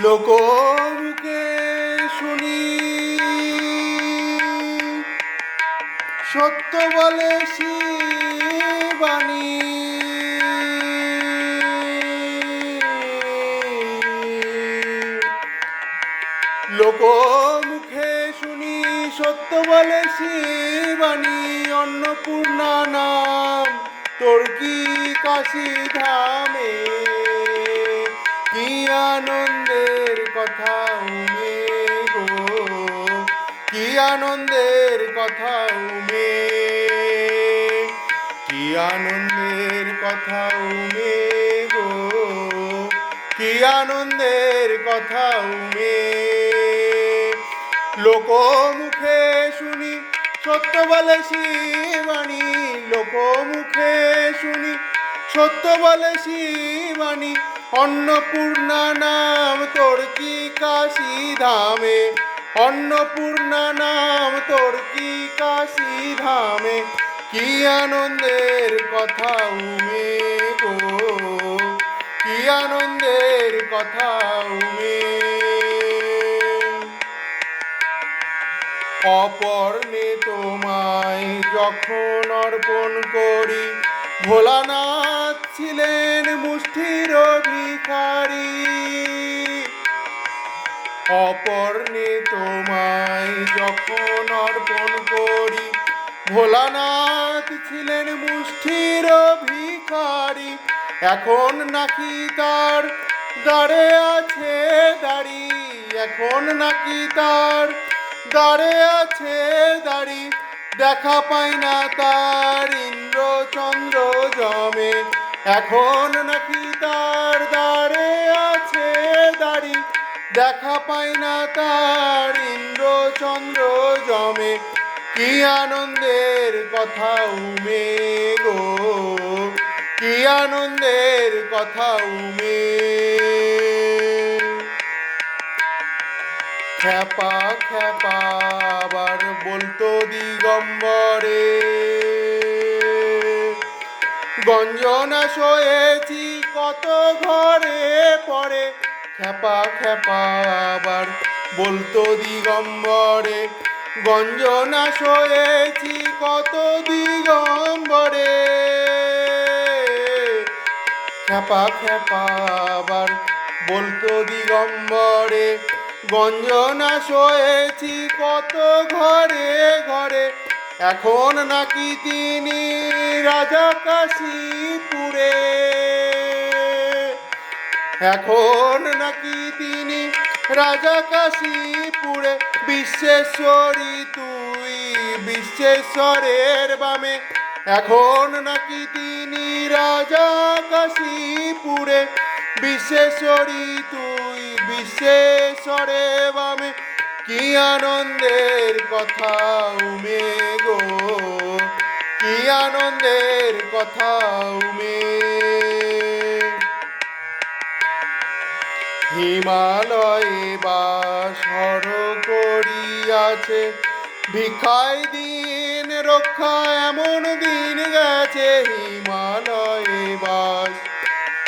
লোকমুখে শুনি। সত্য বলে শিবানী। লোকমুখে শুনি, সত্য বলে শিবানী। অন্নপূর্ণা নাম, তোর কি কাশি ধামে? কি আনন্দের কথা উমে গো কি আনন্দের কথা উমে। কি আনন্দের কথা উমে গো কি আনন্দের কথা উমে। লোকমুখে শুনি সত্য বলে শিবানী। লোকমুখে শুনি সত্য বলে শিবানী। অন্নপূর্ণা নাম তোর কি কাশি ধামে? অন্নপূর্ণা নাম তোর কি কাশি ধামে? কি আনন্দের কথা উমে গো। কি আনন্দের কথা উমে। অপর্ণে তোমায় যখন অর্পণ করি ভোলানাথ ছিলেন মুষ্ঠির ভিখারি অপর্ণে তোমায় যখন অর্পণ করি, ভোলানাথ ছিলেন মুষ্ঠির ভিখারি এখন নাকি তার দাঁড়ে আছে দাড়ি, এখন নাকি তার দাঁড়ে আছে দাড়ি। দেখা পাই না তার ইন্দ্রচন্দ্র জমে। এখন নাকি তার দাঁড়ে আছে দাড়ি। দেখা পাই না তার ইন্দ্রচন্দ্র জমে। কি আনন্দের কথা উমে গো। কি আনন্দের কথা উমে খ্যাপা খ্যাপা আবার বলতো দিগম্বরে। গঞ্জনা শোয়েছি কত ঘরে পরে। খ্যাপা খ্যাপা আবার বলতো দিগম্বরে। গঞ্জনা শোয়েছি কত দিগম্বরে। খ্যাপা খ্যাপা আবার বলতো দিগম্বরে। গঞ্জনা শোয়েছি কত ঘরে ঘরে। এখন নাকি তিনি রাজা কাশীপুরে এখন নাকি তিনি রাজা কাশীপুরে বিশ্বেশ্বরী তুই বিশ্বেশ্বরের বামে। এখন নাকি তিনি রাজা কাশীপুরে বিশ্বেশ্বরী তুই বিশ্বেশ্বরে বামে, কি আনন্দের কথা উমে গো, কি আনন্দের কথা উমে। হিমালয়ে বাস হর করিয়াছে ভিখাই দিন রক্ষা এমন দিন গেছে, হিমালয়ে বাস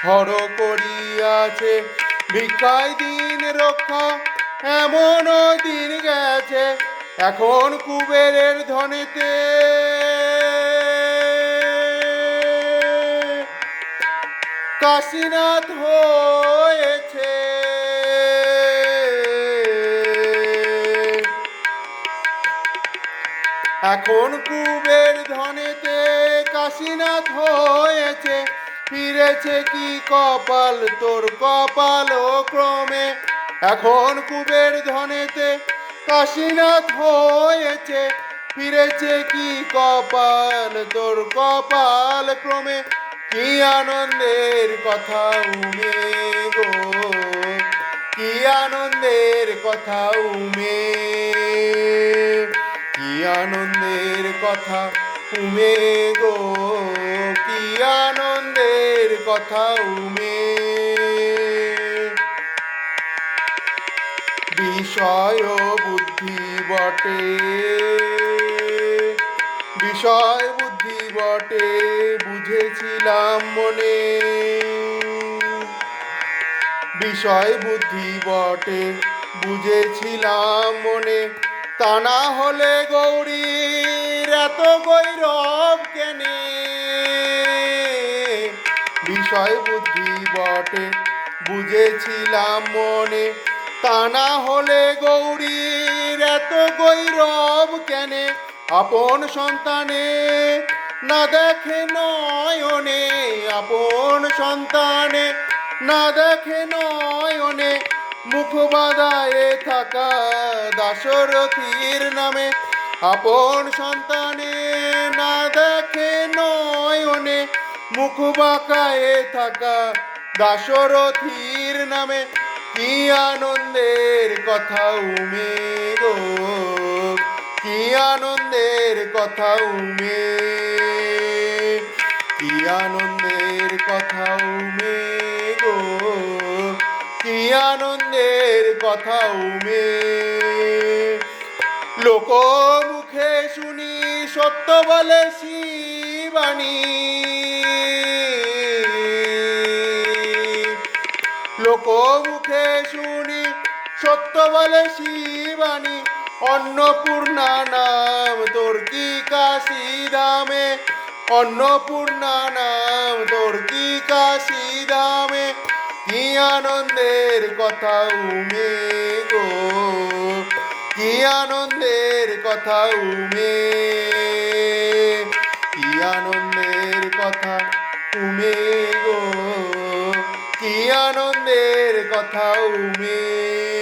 হর করিয়াছে ভিখাই দিন রক্ষা এমন দিন গেছে, এখন কুবেরের ধনেতে কাশীনাথ হয়েছে। এখন কুবের ধনেতে কাশীনাথ হয়েছে ফিরেছে কি কপাল? তোর কপাল ও ক্রমে এখন কুবের ধনেতে কাশীনাথ হয়েছে। ফিরেছে কি কপাল? তোর কপাল ক্রমে কি আনন্দের কথা উমে গো? কি আনন্দের কথা উমে? কি আনন্দের কথা উমে গো? কি আনন্দের কথা উমে। বিষয় বুদ্ধি বটে। বিষয়, বুদ্ধি বটে, বুঝেছিলাম মনে। বিষয়, বুদ্ধি বটে, বুঝেছিলাম মনে। তা না হলে গৌরীর এত গৈরব কেনে? বিষয় বুদ্ধি বটে। বুঝেছিলাম মনে, তা না হলে গৌরীর এত গৈরব কেনে? আপন সন্তানে না দেখে নয়নে, আপন সন্তানে না দেখে নয়নে মুখ বাদায়ে থাকা দাশরথীর নামে। আপন সন্তানে না দেখে নয়নে মুখ বাঁকায়ে থাকা দাশরথীর নামে কি আনন্দের কথা উমে গো কি আনন্দের কথা উমে কি আনন্দের কথা উমে গো কি আনন্দের কথা উমে লোক মুখে শুনি সত্য বলে শিবানী। লোক মুখে শুনি, সত্য বলে শিবানী, অন্নপূর্ণা নাম তোর কি কাশি দামে অন্নপূর্ণা নাম তোর কি কাশি দামে কি আনন্দের কথা উমে গো? কি আনন্দের কথা উমে? কি আনন্দের গো